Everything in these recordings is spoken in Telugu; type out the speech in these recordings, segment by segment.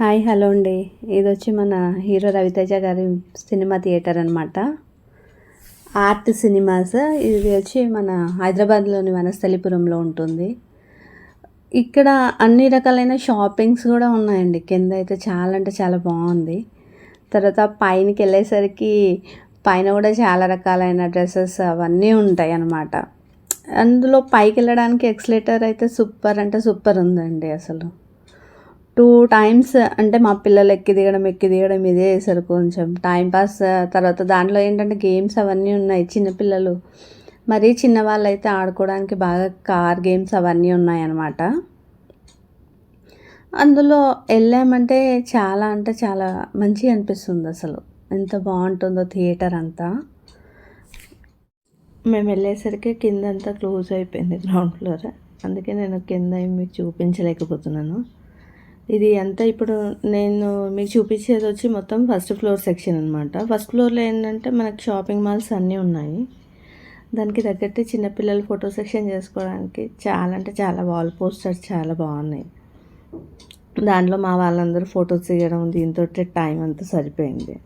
హాయ్ హలో అండి. ఇది వచ్చి మన హీరో రవితేజ గారి సినిమా థియేటర్ అనమాట ఆర్ట్ సినిమాస్. ఇది వచ్చి మన హైదరాబాద్లోని వనస్థలిపురంలో ఉంటుంది. ఇక్కడ అన్ని రకాలైన షాపింగ్స్ కూడా ఉన్నాయండి. కింద అయితే చాలా అంటే చాలా బాగుంది. తర్వాత పైనకి వెళ్ళేసరికి పైన కూడా చాలా రకాలైన డ్రెస్సెస్ అవన్నీ ఉంటాయి అన్నమాట. అందులో పైకి వెళ్ళడానికి ఎక్స్లేటర్ అయితే సూపర్ అంటే సూపర్ ఉందండి అసలు. టూ టైమ్స్ అంటే మా పిల్లలు ఎక్కి దిగడం ఎక్కి దిగడం ఇదే వేసారు కొంచెం. టైం పాస్ తర్వాత దాంట్లో ఏంటంటే గేమ్స్ అవన్నీ ఉన్నాయి చిన్నపిల్లలు మరీ చిన్నవాళ్ళు అయితే ఆడుకోవడానికి బాగా కార్ గేమ్స్ అవన్నీ ఉన్నాయన్నమాట. అందులో వెళ్ళామంటే చాలా అంటే చాలా మంచిగా అనిపిస్తుంది అసలు. ఎంత బాగుంటుందో థియేటర్ అంతా. మేము వెళ్ళేసరికి కింద అంతా క్లోజ్ అయిపోయింది గ్రౌండ్ ఫ్లోర్ అందుకే నేను కింద మీకు చూపించలేకపోతున్నాను. ఇది అంతా ఇప్పుడు నేను మీకు చూపించేది వచ్చి మొత్తం ఫస్ట్ ఫ్లోర్ సెక్షన్ అనమాట ఫస్ట్ ఫ్లోర్లో ఏంటంటే మనకి షాపింగ్ మాల్స్ అన్నీ ఉన్నాయి. దానికి తగ్గట్టు చిన్నపిల్లలు ఫోటో సెక్షన్ చేసుకోవడానికి చాలా అంటే చాలా వాల్ పోస్టర్స్ చాలా బాగున్నాయి. దాంట్లో మా వాళ్ళందరూ ఫొటోస్ తీయడం దీంతో టైం అంతా సరిపోయింది.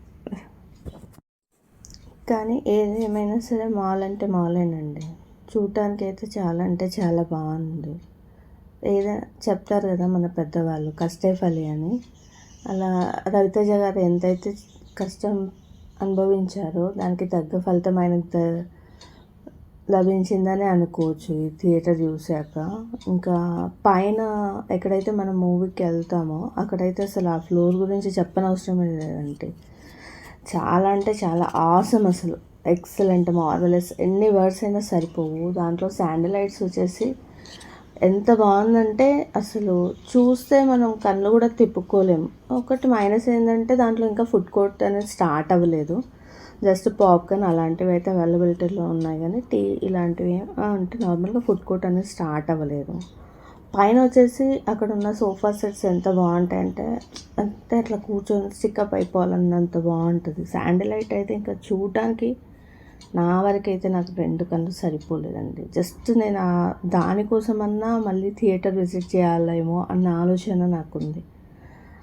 కానీ ఏది ఏమైనా సరే మాల్ అంటే మాలేనండి చూడటానికి అయితే చాలా అంటే చాలా బాగుంది. ఏదో చెప్తారు కదా మన పెద్దవాళ్ళు కష్టే ఫలి అని. అలా రవితేజ గారు ఎంతైతే కష్టం అనుభవించారో దానికి తగ్గ ఫలితం ఆయనకు లభించిందని అనుకోవచ్చు ఈ థియేటర్ చూశాక. ఇంకా పైన ఎక్కడైతే మనం మూవీకి వెళ్తామో అక్కడైతే అసలు ఆ ఫ్లోర్ గురించి చెప్పనవసరం లేదంటే. చాలా అంటే చాలా ఆసమ్ అసలు. Excellent marvellous. ఎన్ని వర్డ్స్ అయినా సరిపోవు. దాంట్లో శాండిలైట్స్ వచ్చేసి ఎంత బాగుందంటే అసలు చూస్తే మనం కళ్ళు కూడా తిప్పుకోలేము. ఒకటి మైనస్ ఏంటంటే దాంట్లో ఇంకా ఫుడ్ కోర్ట్ అనేది స్టార్ట్ అవ్వలేదు. జస్ట్ పాప్కార్న్ అలాంటివి అయితే అవైలబిలిటీలో ఉన్నాయి కానీ టీ ఇలాంటివి అంటే నార్మల్గా ఫుడ్ కోర్ట్ అనేది స్టార్ట్ అవ్వలేదు. పైన వచ్చేసి అక్కడ ఉన్న సోఫా సెట్స్ ఎంత బాగుంటాయంటే అంటే అట్లా కూర్చొని స్టిక్అప్ అయిపోవాలన్నంత బాగుంటుంది. శాండిలైట్ అయితే ఇంకా చూడటానికి నా వరకైతే నాకు రెండు కళ్ళు సరిపోలేదండి. జస్ట్ నేను దానికోసమన్నా మళ్ళీ థియేటర్ విజిట్ చేయాలేమో అన్న ఆలోచన నాకుంది.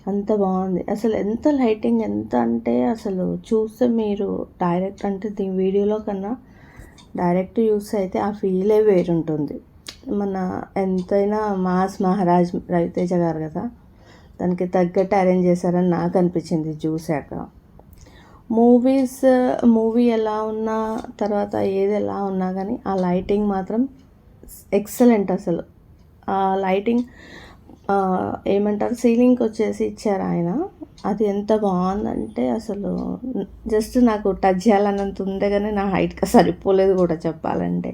అంత బాగుంది. అసలు ఎంత లైటింగ్ ఎంత అంటే అసలు చూస్తే మీరు డైరెక్ట్ అంటే దీని వీడియోలో కన్నా డైరెక్ట్ యూస్ అయితే ఆ ఫీలే వేరుంటుంది. మన ఎంతైనా మాస్ మహారాజ్ రవితేజ గారు కదా దానికి తగ్గట్టు అరేంజ్ చేశారని నాకు అనిపించింది చూశాక. మూవీస్ మూవీ uh, ఎలా ఉన్నా తర్వాత ఏది ఎలా ఉన్నా కానీ ఆ లైటింగ్ మాత్రం ఎక్సలెంట్ అసలు. ఆ లైటింగ్ ఏమంటారు సీలింగ్కి వచ్చేసి ఇచ్చారు ఆయన. అది ఎంత బాగుందంటే అసలు జస్ట్ నాకు టచ్ చేయాలన్నంత ఉందే కానీ నా హైట్గా సరిపోలేదు కూడా చెప్పాలంటే.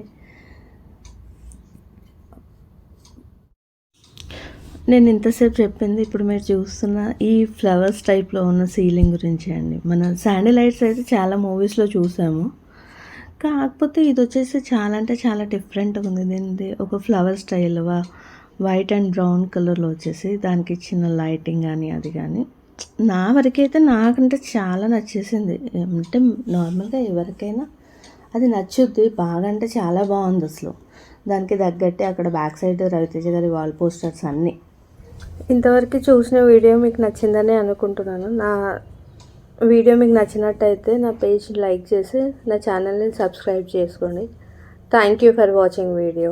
నేను ఇంతసేపు చెప్పింది ఇప్పుడు మీరు చూస్తున్న ఈ ఫ్లవర్స్ టైప్లో ఉన్న సీలింగ్ గురించి అండి. మన శాండిలైట్స్ అయితే చాలా మూవీస్లో చూసాము. కాకపోతే ఇది వచ్చేసి చాలా అంటే చాలా డిఫరెంట్గా ఉంది. దీనిది ఒక flower style white and brown కలర్లో వచ్చేసి దానికి ఇచ్చిన లైటింగ్ కానీ అది కానీ నా వరకైతే నాకంటే చాలా నచ్చేసింది. అంటే నార్మల్గా ఎవరికైనా అది నచ్చుద్ది. బాగా అంటే చాలా బాగుంది అసలు. దానికి తగ్గట్టే అక్కడ బ్యాక్ సైడ్ రవితేజ గారి వాల్ పోస్టర్స్ అన్నీ. ఇంతవరకు చూసిన వీడియో మీకు నచ్చిందని అనుకుంటున్నాను. నా వీడియో మీకు నచ్చినట్టయితే నా పేజ్ లైక్ చేసి నా ఛానల్ని సబ్స్క్రైబ్ చేసుకోండి. Thank you for watching video